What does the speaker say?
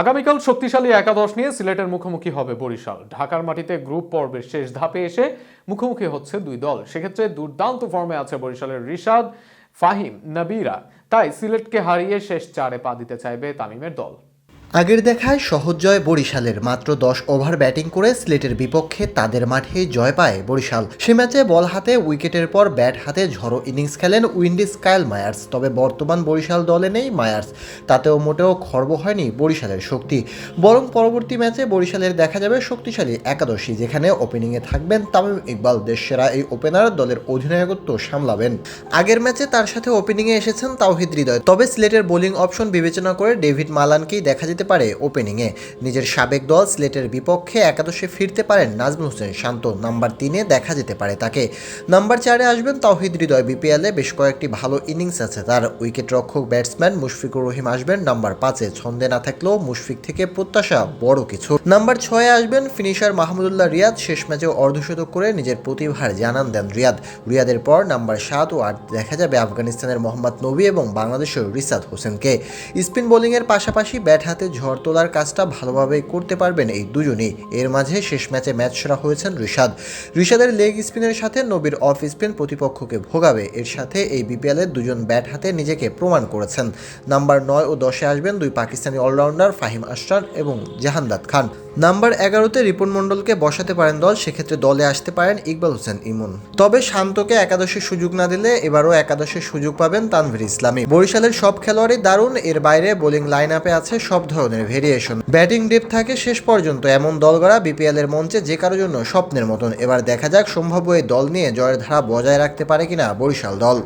আগামীকাল শক্তিশালী একাদশ নিয়ে সিলেটের মুখোমুখি হবে বরিশাল। ঢাকার মাটিতে গ্রুপ পর্বের শেষ ধাপে এসে মুখোমুখি হচ্ছে দুই দল। সেক্ষেত্রে দুর্দান্ত ফর্মে আছে বরিশালের রিশাদ, ফাহিম, নাবিরা। তাই সিলেটকে হারিয়ে শেষ চারে পা দিতে চাইবে তামিমের দল। আগের দেখায় সহজ জয় বরিশালের, মাত্র দশ ওভার ব্যাটিং করে সিলেটের বিপক্ষে তাদের মাঠে জয় পায় বরিশাল। সে ম্যাচে বল হাতে, উইকেটের পর ব্যাট হাতে ঝড়ো ইনিংস খেলেন উইন্ডিজ কায়েল মায়ার্স। তবে বর্তমান বরিশাল দলে নেই মায়ার্স। তাতেও মোটেও খর্ব হয়নি বরিশালের শক্তি। বরং পরবর্তী ম্যাচে বরিশালের দেখা যাবে শক্তিশালী একাদশী, যেখানে ওপেনিংয়ে থাকবেন তামিম ইকবাল। দেশসেরা এই ওপেনার দলের অধিনায়কত্ব সামলাবেন। আগের ম্যাচে তার সাথে ওপেনিংয়ে এসেছেন তাওহিদ হৃদয়। তবে সিলেটের বোলিং অপশন বিবেচনা করে ডেভিড মালানকেই দেখা যেতে পারে ওপেনিংয়ে। নিজের সাবেক দল সিলেটের বিপক্ষে একাদশে ফিরতে পারেন নাজমুল হোসেন, শান্ত। নাম্বার তিনে দেখা যেতে পারে তাকে। নাম্বার চারে আসবেন তাওহিদ হৃদয় বিপিএলে। বেশ কয়েকটি ভালো ইনিংস আছে তার। উইকেট রক্ষক ব্যাটসম্যান মুশফিকুর রহিম আসবেন। নাম্বার পাঁচে ছন্দে না থাকলেও মুশফিক থেকে প্রত্যাশা বড় কিছু। নাম্বার ছয়ে আসবেন ফিনিশার মাহমুদুল্লাহ রিয়াদ। শেষ ম্যাচে অর্ধশতক করে নিজের প্রতিভার জানান দেন রিয়াদ। রিয়াদের পর নাম্বার সাত ও আট দেখা যাবে আফগানিস্তানের মোহাম্মদ নবী এবং বাংলাদেশের রিসাদ হোসেনকে। স্পিন বোলিংয়ের পাশাপাশি ব্যাট হাতে ঝড় তোলার কাজটা ভালোভাবেই করতে পারবেন এই দুজনেই। এর মাঝে শেষ ম্যাচে ম্যাচ সেরা হয়েছেন ঋষাদ ঋষাদের লেগ স্পিনের সাথে নবীর অফ স্পিন প্রতিপক্ষকে ভোগাবে। এর সাথে এই বিপিএলের দুজন ব্যাট হাতে নিজেকে প্রমাণ করেছেন। নাম্বার নয় ও দশে আসবেন দুই পাকিস্তানি অলরাউন্ডার ফাহিম আশরার এবং জাহানদাদ খান। নাম্বার এগারোতে রিপন মণ্ডলকে বসাতে পারেন দল, সেক্ষেত্রে দলে আসতে পারেন ইকবাল হোসেন ইমন। তবে শান্তকে একাদশের সুযোগ না দিলে এবারও একাদশের সুযোগ পাবেন তানভীর ইসলামী। বরিশালের সব খেলোয়াড়ই দারুণ, এর বাইরে বোলিং লাইন আপে আছে সব ধরনের ভেরিয়েশন ব্যাটিং ডেপ থাকে শেষ পর্যন্ত, এমন দল গড়া বিপিএল এর মঞ্চে যে কারোর জন্য স্বপ্নের মতন। এবার দেখা যাক, সম্ভাব্য এই দল নিয়ে জয়ের ধারা বজায় রাখতে পারে কিনা বরিশাল দল।